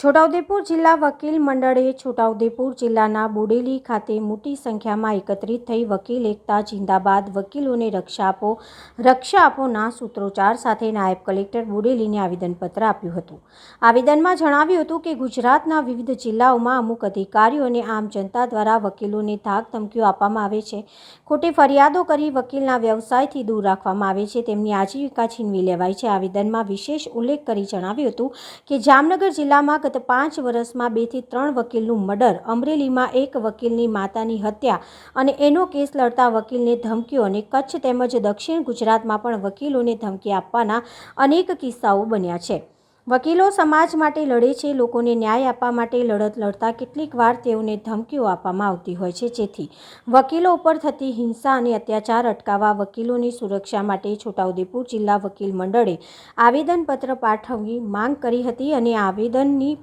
છોટાઉદેપુર જિલ્લા વકીલ મંડળે છોટાઉદેપુર જિલ્લાના બોડેલી ખાતે મોટી સંખ્યામાં એકત્રિત થઈ વકીલ એકતા, જિંદાબાદ, વકીલોને રક્ષા આપો, રક્ષા આપોના સૂત્રોચ્ચાર સાથે નાયબ કલેક્ટર બોડેલીને આવેદનપત્ર આપ્યું હતું. આવેદનમાં જણાવ્યું હતું કે ગુજરાતના વિવિધ જિલ્લાઓમાં અમુક અધિકારીઓ અને આમ જનતા દ્વારા વકીલોને ધાક ધમકીઓ આપવામાં આવે છે. ખોટી ફરિયાદો કરી વકીલના વ્યવસાયથી દૂર રાખવામાં આવે છે. તેમની આજીવિકા છીનવી લેવાય છે. આવેદનમાં વિશેષ ઉલ્લેખ કરી જણાવ્યું હતું કે જામનગર જિલ્લામાં ગત પાંચ વર્ષમાં બેથી ત્રણ વકીલનું મર્ડર, અમરેલીમાં એક વકીલની માતાની હત્યા અને એનો કેસ લડતા વકીલને ધમકીઓ અને કચ્છ તેમજ દક્ષિણ ગુજરાતમાં પણ વકીલોને ધમકી આપવાના અનેક કિસ્સાઓ બન્યા છે. વકીલો સમાજ માટે લડે છે, લોકોને ન્યાય આપવા માટે લડત લડતા કેટલીક વાર તેઓને ધમકીઓ આપવામાં આવતી હોય છે. જેથી વકીલો ઉપર થતી હિંસા અને અત્યાચાર અટકાવવા વકીલોની સુરક્ષા માટે છોટાઉદેપુર જિલ્લા વકીલ મંડળે આવેદનપત્ર પાઠવવી માંગ કરી હતી અને આવેદનની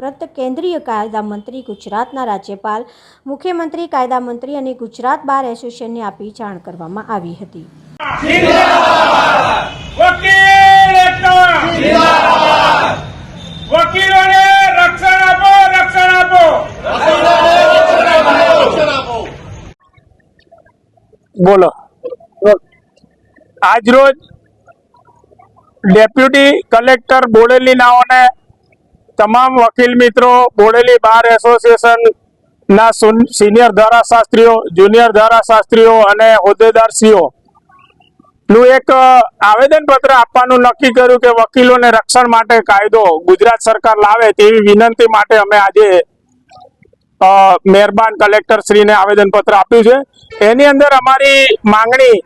પ્રત કેન્દ્રીય કાયદા મંત્રી ગુજરાતના રાજ્યપાલ, મુખ્યમંત્રી, કાયદા મંત્રી અને ગુજરાત બાર એસોસિએશનને આપી જાણ કરવામાં આવી હતી. વકીલોને રક્ષણ આપો રક્ષણ આપો. બોલો. આજરોજ ડેપ્યુટી કલેક્ટર બોડેલી નાઓને તમામ વકીલ મિત્રો બોડેલી બાર એસોસિએશન ના સિનિયર ધારાશાસ્ત્રીઓ, જુનિયર ધારાશાસ્ત્રીઓ અને હોદ્દેદારશ્રીઓ નું એક આવેદન પત્ર આપવાનું નક્કી કર્યું કે વકીલોને રક્ષણ માટે કાયદો ગુજરાત સરકાર લાવે તેવી વિનંતી માટે અમે આજે મહેરબાન કલેક્ટર શ્રીને આવેદન પત્ર આપ્યું છે. એની અંદર અમારી માંગણી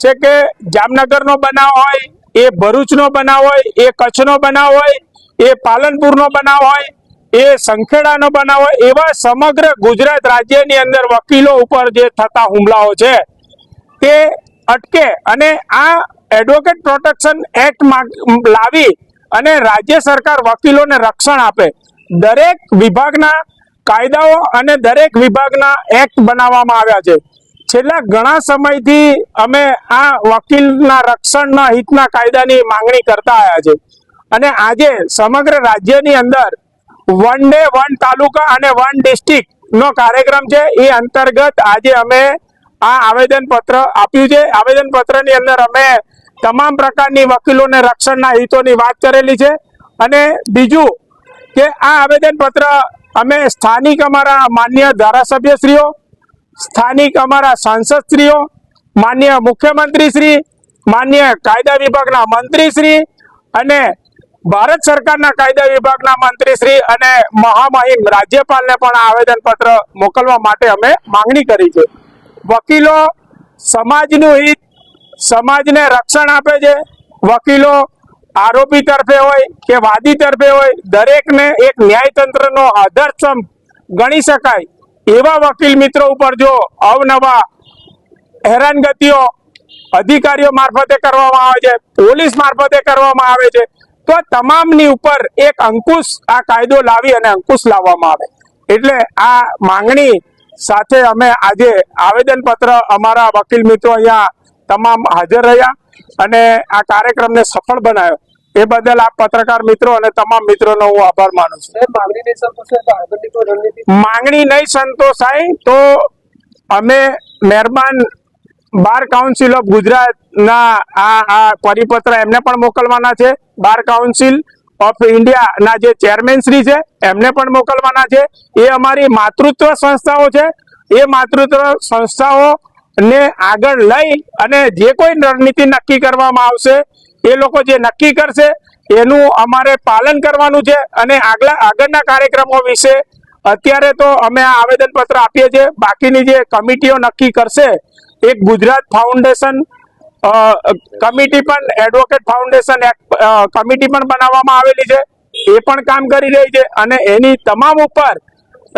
છે કે જામનગરનો બનાવ હોય, એ ભરૂચનો બનાવ હોય, એ કચ્છનો બનાવ હોય, એ પાલનપુરનો બનાવ હોય, એ સંખેડાનો બનાવ હોય, એવા સમગ્ર ગુજરાત રાજ્યની અંદર વકીલો ઉપર જે થતા હુમલાઓ છે, તે અટકે અને આ એડવોકેટ પ્રોટેક્શન એક્ટ લાવી અને રાજ્ય સરકાર વકીલોને રક્ષણ આપે. દરેક વિભાગના કાયદાઓ અને દરેક વિભાગના એક્ટ બનાવવામાં આવ્યા છે. છેલ્લા ઘણા સમયથી અમે આ વકીલના રક્ષણના હિતના કાયદાની માંગણી કરતા આવ્યા છે. અને આજે સમગ્ર રાજ્યની અંદર વન ડે વન તાલુકા અને વન ડિસ્ટ્રિક્ટ નો કાર્યક્રમ છે. એ અંતર્ગત આજે અમે આ આવેદન પત્ર આપ્યું છે. આવેદન પત્રની અંદર અમે તમામ પ્રકારની વકીલોને રક્ષણના હિતોની વાત કરેલી છે. અને બીજું કે આ આવેદન પત્ર અમે સ્થાનિક અમારા માન્ય ધારાસભ્યશ્રીઓ, સ્થાનિક અમારા સાંસદશ્રીઓ, માન્ય મુખ્યમંત્રી શ્રી માન્ય કાયદા વિભાગના મંત્રી શ્રી અને ભારત સરકારના કાયદા વિભાગના મંત્રી શ્રી અને મહામહિમ રાજ્યપાલને પણ આવેદન પત્ર મોકલવા માટે અમે માંગણી કરી છે. વકીલો સમાજનું હિત, સમાજને રક્ષણ આપે છે. વકીલો આરોપી તરફે હોય કે વાદી તરફે હોય, દરેકને એક ન્યાયતંત્રનો આધારસ્તંભ ગણી શકાય. એવા વકીલ મિત્રો ઉપર જો અવનવા હેરાનગતિઓ અધિકારીઓ મારફતે કરવામાં આવે છે, પોલીસ મારફતે કરવામાં આવે છે, તો તમામની ઉપર એક અંકુશ આ કાયદો લાવી અને અંકુશ લાવવામાં આવે. એટલે આ માંગણી સાથે અમે આજે આવેદનપત્ર અમારા વકીલ મિત્રો અહીંયા તમામ હાજર રહ્યા અને આ કાર્યક્રમને સફળ બનાવ્યો એ બદલ આ પત્રકાર મિત્રો અને તમામ મિત્રોનો હું આભાર માનું છું. માંગણી નહીં સંતોષાય તો અમે મહેરબાન બાર કાઉન્સિલ ઓફ ગુજરાતના આ આ પરિપત્ર એમને પણ મોકલવાના છે. બાર કાઉન્સિલ ઓફ ઇન્ડિયાના જે ચેરમેન શ્રી છે, એમને પણ મોકલવાના છે. એ અમારી માતૃત્વ સંસ્થાઓ છે. એ માતૃત્વ સંસ્થાઓ ને આગળ લઈ અને જે કોઈ રણનીતિ નક્કી કરવામાં આવશે, એ લોકો જે નક્કી કરશે, એનું અમારે પાલન કરવાનું છે અને આગલા, આગળના કાર્યક્રમો વિશે અત્યારે તો અમે આ આવેદનપત્ર આપીએ છીએ. બાકીની જે કમિટીઓ નક્કી કરશે, એક ગુજરાત ફાઉન્ડેશન કમિટી પણ એડવોકેટ ફાઉન્ડેશન કમિટી પણ બનાવવામાં આવેલી છે. એ પણ કામ કરી રહી છે અને એની તમામ ઉપર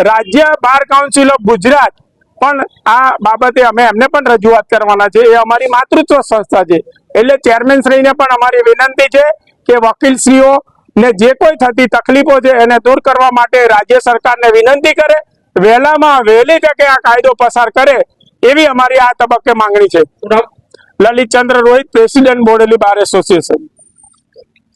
રાજ્ય બાર કાઉન્સિલ ઓફ ગુજરાત પણ આ બાબતે અમે એમને પણ રજૂઆત કરવાના છે. એ અમારી માતૃત્વ સંસ્થા છે. એટલે ચેરમેન શ્રીને પણ અમારી વિનંતી છે કે વકીલશ્રીઓ ને જે કોઈ થતી તકલીફો છે એને દૂર કરવા માટે રાજ્ય સરકારને વિનંતી કરે. વહેલામાં વહેલી તકે આ કાયદો પસાર કરે એવી અમારી આ તબક્કે માંગણી છે. Lalit Chandra Rohit president Bodeli bar association